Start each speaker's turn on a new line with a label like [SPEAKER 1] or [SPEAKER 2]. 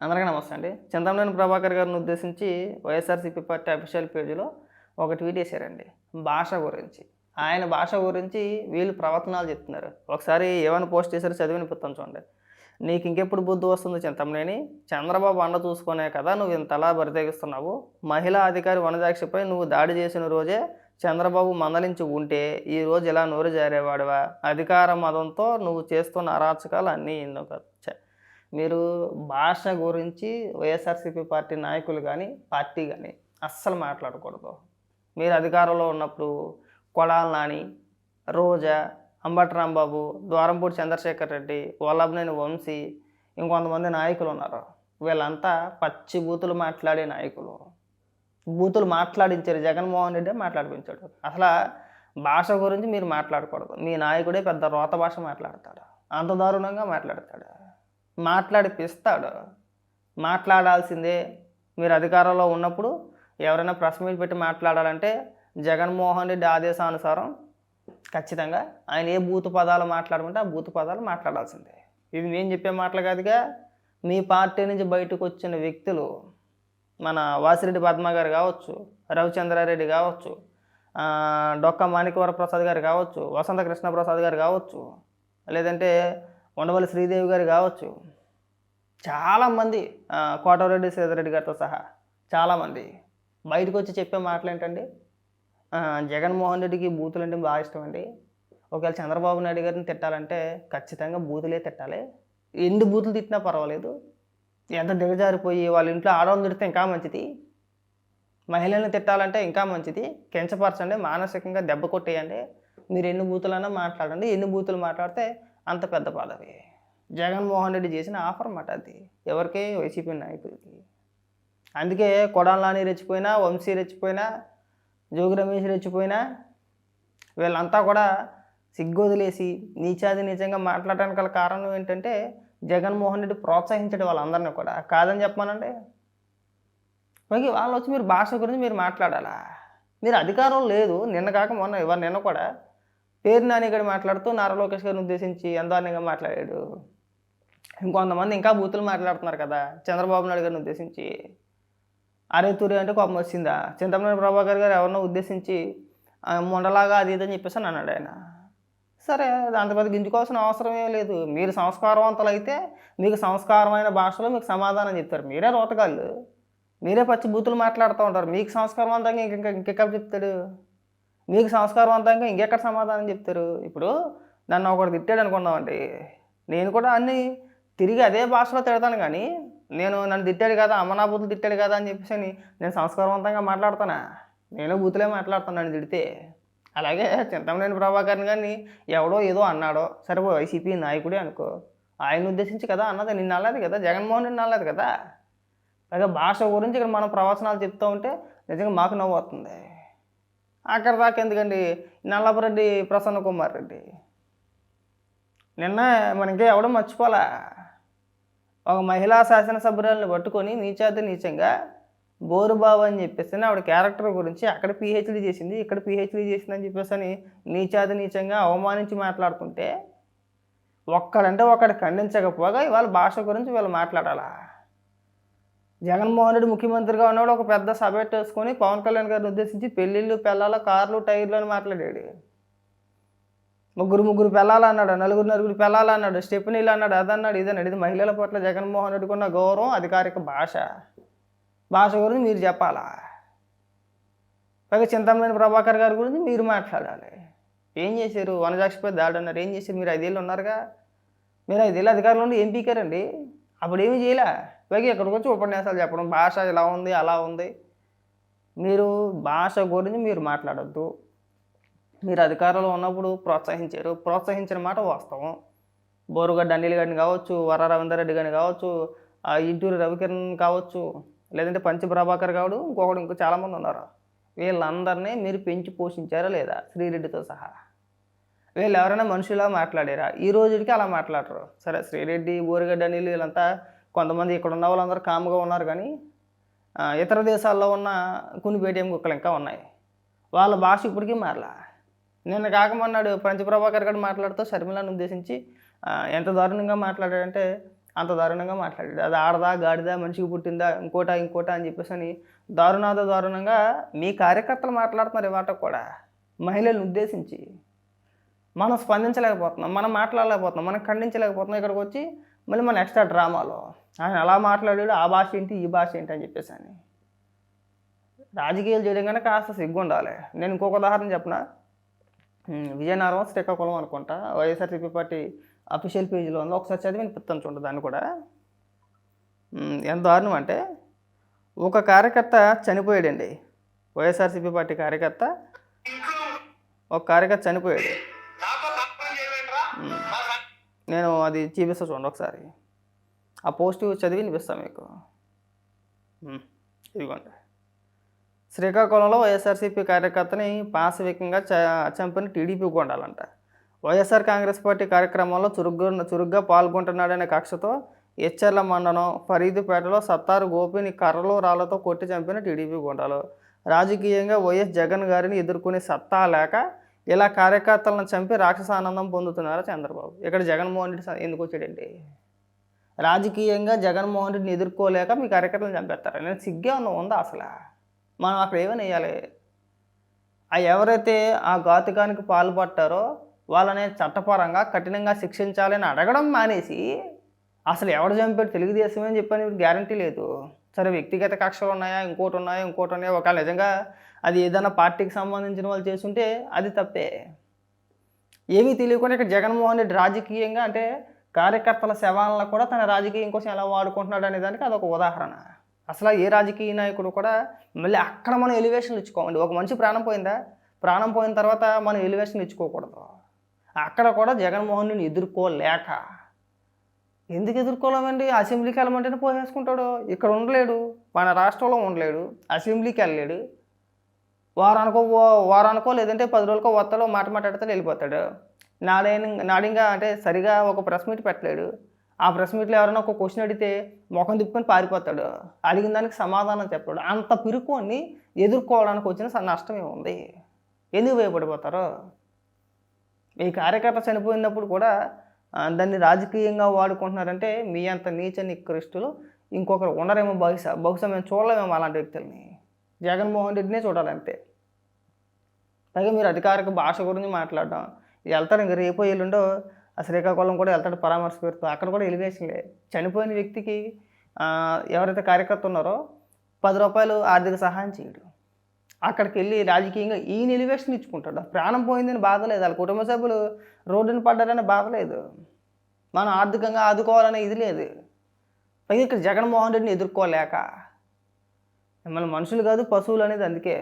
[SPEAKER 1] అందరికీ నమస్తే అండి. చింతమనేని ప్రభాకర్ గారిని ఉద్దేశించి వైఎస్ఆర్సీపీ పార్టీ అఫీషియల్ పేజీలో ఒక ట్వీట్ వేశారండి భాష గురించి. ఆయన భాష గురించి వీళ్ళు ప్రవచనాలు చెప్తున్నారు. ఒకసారి ఏమైనా పోస్ట్ చేశారో చదివిన పుత్తం చూడండి. నీకు ఇంకెప్పుడు బుద్ధి వస్తుంది చింతమనేని? చంద్రబాబు అండ చూసుకునే కదా నువ్వు ఇంతలా బరితెగిస్తున్నావు. మహిళా అధికారి వనజాక్షిపై నువ్వు దాడి చేసిన రోజే చంద్రబాబు మందలించి ఉంటే ఈ రోజు ఇలా నోరు జారేవాడివా? అధికార మదంతో నువ్వు చేస్తున్న అరాచకాలు అన్నీ ఎన్నో కాదు? మీరు భాష గురించి వైఎస్ఆర్సీపీ పార్టీ నాయకులు కానీ పార్టీ కానీ అస్సలు మాట్లాడకూడదు. మీరు అధికారంలో ఉన్నప్పుడు కొడాల నాని రోజా అంబటి రాంబాబు ద్వారంపూడి చంద్రశేఖర్ రెడ్డి వల్లభనేని వంశీ ఇంకొంతమంది నాయకులు ఉన్నారు. వీళ్ళంతా పచ్చి బూతులు మాట్లాడే నాయకులు. బూతులు మాట్లాడించారు జగన్మోహన్ రెడ్డి మాట్లాడిపించాడు. అసలు భాష గురించి మీరు మాట్లాడకూడదు. మీ నాయకుడే పెద్ద రోత భాష మాట్లాడతాడు. అంత దారుణంగా మాట్లాడతాడు. మాట్లాడిపిస్తాడు. మాట్లాడాల్సిందే మీరు అధికారంలో ఉన్నప్పుడు ఎవరైనా ప్రెస్ మీట్ పెట్టి మాట్లాడాలంటే జగన్మోహన్ రెడ్డి ఆదేశానుసారం ఖచ్చితంగా ఆయన ఏ బూతు పదాలు మాట్లాడమంటే ఆ బూతు పదాలు మాట్లాడాల్సిందే. ఇది నేను చెప్పే మాటలు కాదుగా మీ పార్టీ నుంచి బయటకు వచ్చిన వ్యక్తులు మన వాసిరెడ్డి పద్మ గారు కావచ్చు రవిచంద్రారెడ్డి కావచ్చు డొక్క మాణికవర ప్రసాద్ గారు కావచ్చు వసంత కృష్ణ ప్రసాద్ గారు కావచ్చు లేదంటే ఉండవల్లి శ్రీదేవి గారు కావచ్చు. చాలామంది ఆ, కోటరెడ్డి సీతారెడ్డి గారితో సహా చాలామంది బయటకు వచ్చి చెప్పే మాటలు ఏంటండి జగన్మోహన్ రెడ్డికి బూతులు అంటే బాగా ఇష్టం అండి ఒకవేళ చంద్రబాబు నాయుడు గారిని తిట్టాలంటే ఖచ్చితంగా బూతులే తిట్టాలి. ఎన్ని బూతులు తిట్టినా పర్వాలేదు. ఎంత దిగజారిపోయి వాళ్ళ ఇంట్లో ఆడవాళ్ళు తిడితే ఇంకా మంచిది. మహిళల్ని తిట్టాలంటే ఇంకా మంచిది. కించపరచండి మానసికంగా దెబ్బ కొట్టేయండి. మీరు ఎన్ని బూతులైనా మాట్లాడండి. ఎన్ని బూతులు మాట్లాడితే అంత పెద్ద పదవి. జగన్మోహన్ రెడ్డి చేసిన ఆఫర్ అన్నమాట అది. ఎవరికి? వైసీపీ నాయకులకి. అందుకే కొడాలని రెచ్చిపోయినా వంశీ రెచ్చిపోయినా జోగి రమేష్ రెచ్చిపోయినా వీళ్ళంతా కూడా సిగ్గొదిలేసి నీచాది నిజంగా మాట్లాడడానికి గల కారణం ఏంటంటే జగన్మోహన్ రెడ్డి ప్రోత్సహించడం వాళ్ళందరినీ కూడా. కాదని చెప్పానండి మనకి వాళ్ళు వచ్చి మీరు భాష గురించి మీరు మాట్లాడాలా? మీరు అధికారం లేదు. నిన్న కాక మొన్న ఇవాళ నిన్న కూడా పేరు నాని మాట్లాడుతూ నారా లోకేష్ గారిని ఉద్దేశించి ఎందార్నంగా మాట్లాడాడు. ఇంకొంతమంది ఇంకా బూతులు మాట్లాడుతున్నారు కదా చంద్రబాబు నాయుడు గారిని ఉద్దేశించి. అరే తూరి అంటే కోపం వచ్చిందా? చింతమనేని ప్రభాకర్ గారు ఎవరినో ఉద్దేశించి మొండలాగా అది ఇది అని చెప్పేసి అని అన్నాడు ఆయన. సరే దాంతో పెద్ద గింజుకోవాల్సిన అవసరం ఏం లేదు. మీరు సంస్కారవంతులు అయితే మీకు సంస్కారమైన భాషలో మీకు సమాధానం చెప్తారు. మీరే రోతగాళ్ళు. మీరే పచ్చి బూతులు మాట్లాడుతూ ఉంటారు. మీకు సంస్కారవంతంగా ఇంకా ఇంకెక్కడ చెప్తాడు? మీకు సంస్కారవంతంగా ఇంకెక్కడ సమాధానం చెప్తారు? ఇప్పుడు నన్ను ఒకటి తిట్టాడు అనుకున్నామండి నేను కూడా అన్ని తిరిగి అదే భాషలో తిడతాను కానీ నేను నన్ను తిట్టాడు కదా అమ్మనా బూతులు తిట్టాడు కదా అని చెప్పేసి అని నేను సంస్కారవంతంగా మాట్లాడతానా? నేను బూతులే మాట్లాడతాను నన్ను తిడితే. అలాగే చింతమనేని ప్రభాకర్ని కానీ ఎవడో ఏదో అన్నాడో సరే వైసీపీ నాయకుడే అనుకో ఆయన ఉద్దేశించి కదా అన్నది నిన్న అన్నది కదా జగన్మోహన్ రెడ్డి అన్నది కదా? అలాగే భాష గురించి ఇక్కడ మనం ప్రవచనాలు చెప్తూ ఉంటే నిజంగా మాకు నవ్వు అవుతుంది అక్కడ దాకా ఎందుకండి? నల్లపరెడ్డి ప్రసన్న కుమార్ రెడ్డి. నిన్న మనకి ఎవడో మర్చిపోలే. ఒక మహిళా శాసనసభ్యురాలను పట్టుకొని నీచాతి నీచంగా బోరుబాబు అని చెప్పేసి ఆవిడ క్యారెక్టర్ గురించి అక్కడ పిహెచ్డీ చేసింది ఇక్కడ పిహెచ్డీ చేసిందని చెప్పేసి అని నీచాతి నీచంగా అవమానించి మాట్లాడుతుంటే ఒక్కడంటే ఒక్కడు ఖండించకపోగా ఇవాళ భాష గురించి వీళ్ళు మాట్లాడాలా? జగన్మోహన్ రెడ్డి ముఖ్యమంత్రిగా ఉన్నవాడు ఒక పెద్ద సభ పెట్టేసుకొని పవన్ కళ్యాణ్ గారిని ఉద్దేశించి పెళ్ళిళ్ళు పిల్లల కార్లు టైర్లు అని మాట్లాడాడు. ముగ్గురు ముగ్గురు పిల్లలు అన్నాడు నలుగురు నలుగురు పిల్లలు అన్నాడు స్టెఫనీలు అన్నాడు అదన్నాడు ఇదన్నాడు. ఇది మహిళల పట్ల జగన్మోహన్ రెడ్డికి ఉన్న గౌరవం అధికారిక భాష. భాష గురించి మీరు చెప్పాలా? పైగా చింతమనేని ప్రభాకర్ గారి గురించి మీరు మాట్లాడాలి. ఏం చేశారు? వనజాక్షిపై దాడి అన్నారు ఏం చేశారు? మీరు ఐదేళ్ళు ఉన్నారుగా. మీరు ఐదేళ్ళు అధికారంలో ఉండి ఏం పీకారండి అప్పుడు ఏమీ చేయలే. పైగా ఇక్కడికి వచ్చి ఉపన్యాసాలు చెప్పడం భాష ఇలా ఉంది అలా ఉంది. మీరు భాష గురించి మీరు మాట్లాడద్దు. మీరు అధికారంలో ఉన్నప్పుడు ప్రోత్సహించారు. ప్రోత్సహించిన మాట వాస్తవం. బోరుగడ్డ అనిల్ గారిని కావచ్చు వర రవీందర్ రెడ్డి గారిని కావచ్చు ఆ రవికిరణ్ కావచ్చు లేదంటే పంచ ప్రభాకర్ కావడు ఇంకొకడు ఇంకో చాలామంది ఉన్నారు. వీళ్ళందరినీ మీరు పెంచి పోషించారా లేదా? శ్రీరెడ్డితో సహా. వీళ్ళు ఎవరైనా మనుషులా మాట్లాడారా? ఈ రోజుకి అలా మాట్లాడరు. సరే శ్రీరెడ్డి బోరుగడ్డ అనిల్ వీళ్ళంతా కొంతమంది ఇక్కడ ఉన్న వాళ్ళందరూ కామ్గా ఉన్నారు కానీ ఇతర దేశాల్లో ఉన్న కొన్ని పేటిఎం కుక్కలు ఇంకా ఉన్నాయి. వాళ్ళ భాష ఇప్పటికీ మారలా. నిన్న కాకమన్నాడు పంచప్రభాకర్ గారు మాట్లాడుతూ షర్మిలను ఉద్దేశించి ఎంత దారుణంగా మాట్లాడాడంటే అంత దారుణంగా మాట్లాడాడు. అది ఆడదా గాడిదా మనిషికి పుట్టిందా ఇంకోటా ఇంకోటా అని చెప్పేసి అని దారుణాద దారుణంగా మీ కార్యకర్తలు మాట్లాడుతున్నారు ఇవాట కూడా. మహిళలను ఉద్దేశించి. మనం స్పందించలేకపోతున్నాం మనం మాట్లాడలేకపోతున్నాం మనం ఖండించలేకపోతున్నాం. ఇక్కడికి వచ్చి మళ్ళీ మన ఎక్స్ట్రా డ్రామాలో. ఆయన అలా మాట్లాడాడు ఆ భాష ఏంటి ఈ భాష ఏంటి అని చెప్పేసి అని రాజకీయాలు చేయడం కనుక కాస్త సిగ్గు ఉండాలి నేను ఇంకొక ఉదాహరణ చెప్పిన? విజయనగరం శ్రీకాకుళం అనుకుంటా. వైఎస్ఆర్సీపీ పార్టీ అఫీషియల్ పేజీలో ఉంది. ఒకసారి చదివి వినిపిస్తాను చూడండి దాన్ని కూడా. ఎంత దారుణం అంటే ఒక కార్యకర్త చనిపోయాడండి. వైఎస్ఆర్సీపీ పార్టీ కార్యకర్త ఒక కార్యకర్త చనిపోయాడు. నేను అది చూపిస్తా చూడండి ఒకసారి. ఆ పోస్ట్ చదివి వినిపిస్తాను మీకు. ఇదిగోండి. శ్రీకాకుళంలో వైఎస్ఆర్సీపీ కార్యకర్తని పాశవికంగా చ చంపిన టీడీపీ కొండాలంట వైఎస్ఆర్ కాంగ్రెస్ పార్టీ కార్యక్రమంలో చురుగ్గా చురుగ్గా పాల్గొంటున్నాడనే కక్షతో ఎచ్చెర్ల మండలం ఫరీదుపేటలో సత్తారు గోపిని కర్రలు రాళ్ళతో కొట్టి చంపిన టీడీపీ గుండాలు. రాజకీయంగా వైఎస్ జగన్ గారిని ఎదుర్కొనే సత్తా లేక ఇలా కార్యకర్తలను చంపి రాక్షస ఆనందం పొందుతున్నారా చంద్రబాబు? ఇక్కడ జగన్మోహన్ రెడ్డి ఎందుకు వచ్చాడండి? రాజకీయంగా జగన్మోహన్ రెడ్డిని ఎదుర్కోలేక మీ కార్యకర్తలను చంపేస్తారు? నేను సిగ్గే ఉన్న ఉందా అసలు? మనం అక్కడ ఏమని వేయాలి? ఆ ఎవరైతే ఆ ఘాతుకానికి పాల్పడ్డారో వాళ్ళని చట్టపరంగా కఠినంగా శిక్షించాలని అడగడం మానేసి అసలు ఎవడు చంపాడు తెలుగుదేశమే అని చెప్పని గ్యారంటీ లేదు. సరే వ్యక్తిగత కక్షలు ఉన్నాయా ఇంకోటి ఉన్నాయా ఇంకోటి ఉన్నాయా? ఒకవేళ నిజంగా అది ఏదైనా పార్టీకి సంబంధించిన వాళ్ళు చేస్తుంటే అది తప్పే. ఏమీ తెలియకుండా ఇక్కడ జగన్మోహన్ రెడ్డి రాజకీయంగా అంటే కార్యకర్తల శవాలను కూడా తన రాజకీయం కోసం ఎలా వాడుకుంటున్నాడు అనే దానికి అదొక ఉదాహరణ. అసలు ఏ రాజకీయ నాయకుడు కూడా మళ్ళీ అక్కడ మనం ఎలివేషన్లు ఇచ్చుకోమండి. ఒక మనిషి ప్రాణం పోయిందా? ప్రాణం పోయిన తర్వాత మనం ఎలివేషన్ ఇచ్చుకోకూడదు. అక్కడ కూడా జగన్మోహన్ రెడ్డిని ఎదుర్కోలేక ఎందుకు ఎదుర్కోలేమండి? అసెంబ్లీకి వెళ్ళమంటేనే పోసేసుకుంటాడు. ఇక్కడ ఉండలేడు. మన రాష్ట్రంలో ఉండలేడు. అసెంబ్లీకి వెళ్ళలేడు. వారానికో వారానికో లేదంటే పది రోజులకో వత్తలో మాట మాట్లాడితే వెళ్ళిపోతాడు. నాడైన నాడింగా అంటే సరిగా ఒక ప్రెస్ మీట్ పెట్టలేడు. ఆ ప్రెస్ మీట్లో ఎవరైనా ఒక క్వశ్చన్ అడిగితే ముఖం తిప్పుకొని పారిపోతాడు. అడిగిన దానికి సమాధానం చెప్పాడు అంత పిరుకోని ఎదుర్కోవడానికి వచ్చిన నష్టం ఏముంది? ఎందుకు భయపడిపోతారు? మీ కార్యకర్త చనిపోయినప్పుడు కూడా దాన్ని రాజకీయంగా వాడుకుంటున్నారంటే మీ అంత నీచ నికృష్టులు ఇంకొకరు ఉండరేమో బహుశా బహుశా మేము చూడలేమేమో అలాంటి వ్యక్తుల్ని. జగన్మోహన్ రెడ్డినే చూడాలంతే. పైగా మీరు అధికారిక భాష గురించి మాట్లాడడం వెళ్తారు ఇంక రేపు ఎల్లుండో ఆ శ్రీకాకుళం కూడా వెళ్తాడు పరామర్శ పేరుతో. అక్కడ కూడా ఎలివేషన్లే. చనిపోయిన వ్యక్తికి ఎవరైతే కార్యకర్త ఉన్నారో పది రూపాయలు ఆర్థిక సహాయం చేయడు. అక్కడికి వెళ్ళి రాజకీయంగా ఈయన ఎలివేషన్ ఇచ్చుకుంటాడు. ప్రాణం పోయిందని బాధ లేదు వాళ్ళ కుటుంబ సభ్యులు రోడ్డున పడ్డారని బాధ లేదు మనం ఆర్థికంగా ఆదుకోవాలనే ఇది లేదు. పైగా ఇక్కడ జగన్మోహన్ రెడ్డిని ఎదుర్కోలేక. మిమ్మల్ని మనుషులు కాదు పశువులు అనేది అందుకే.